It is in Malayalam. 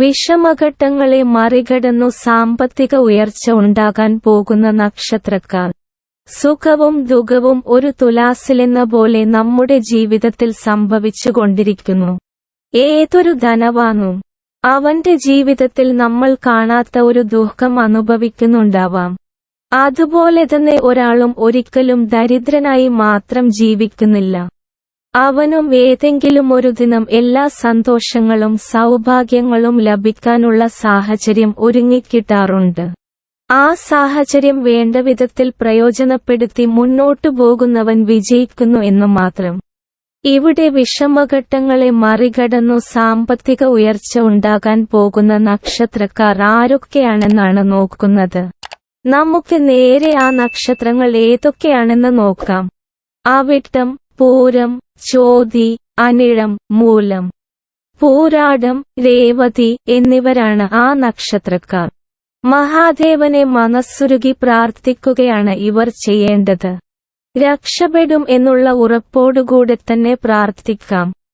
വിഷമഘട്ടങ്ങളെ മറികടന്നു സാമ്പത്തിക ഉയർച്ച ഉണ്ടാകാൻ പോകുന്ന നക്ഷത്രക്കാർ. സുഖവും ദുഃഖവും ഒരു തുലാസിലെന്ന പോലെ നമ്മുടെ ജീവിതത്തിൽ സംഭവിച്ചുകൊണ്ടിരിക്കുന്നു. ഏതൊരു ധനവാനും അവന്റെ ജീവിതത്തിൽ നമ്മൾ കാണാത്ത ഒരു ദുഃഖം അനുഭവിക്കുന്നുണ്ടാവാം. അതുപോലെ തന്നെ ഒരാളും ഒരിക്കലും ദരിദ്രനായി മാത്രം ജീവിക്കുന്നില്ല. അവനും ഏതെങ്കിലും ഒരു ദിനം എല്ലാ സന്തോഷങ്ങളും സൗഭാഗ്യങ്ങളും ലഭിക്കാനുള്ള സാഹചര്യം ഒരുങ്ങിക്കിട്ടാറുണ്ട്. ആ സാഹചര്യം വേണ്ട വിധത്തിൽ പ്രയോജനപ്പെടുത്തി മുന്നോട്ടു പോകുന്നവൻ വിജയിക്കുന്നു എന്നു മാത്രം. ഇവിടെ വിഷമഘട്ടങ്ങളെ മറികടന്നു സാമ്പത്തിക ഉയർച്ച ഉണ്ടാകാൻ പോകുന്ന നക്ഷത്രക്കാർ ആരൊക്കെയാണെന്നാണ് നോക്കുന്നത്. നമുക്ക് നേരെ ആ നക്ഷത്രങ്ങൾ ഏതൊക്കെയാണെന്ന് നോക്കാം. അവിട്ടം പൂരം ചോതി അനിഴം മൂലം പൂരാടം രേവതി എന്നിവരാണ് ആ നക്ഷത്രക്കാർ. മഹാദേവനെ മനസ്സുരുകി പ്രാർത്ഥിക്കുകയാണ് ഇവർ ചെയ്യേണ്ടത്. രക്ഷപ്പെടും എന്നുള്ള ഉറപ്പോടുകൂടെ തന്നെ പ്രാർത്ഥിക്കാം.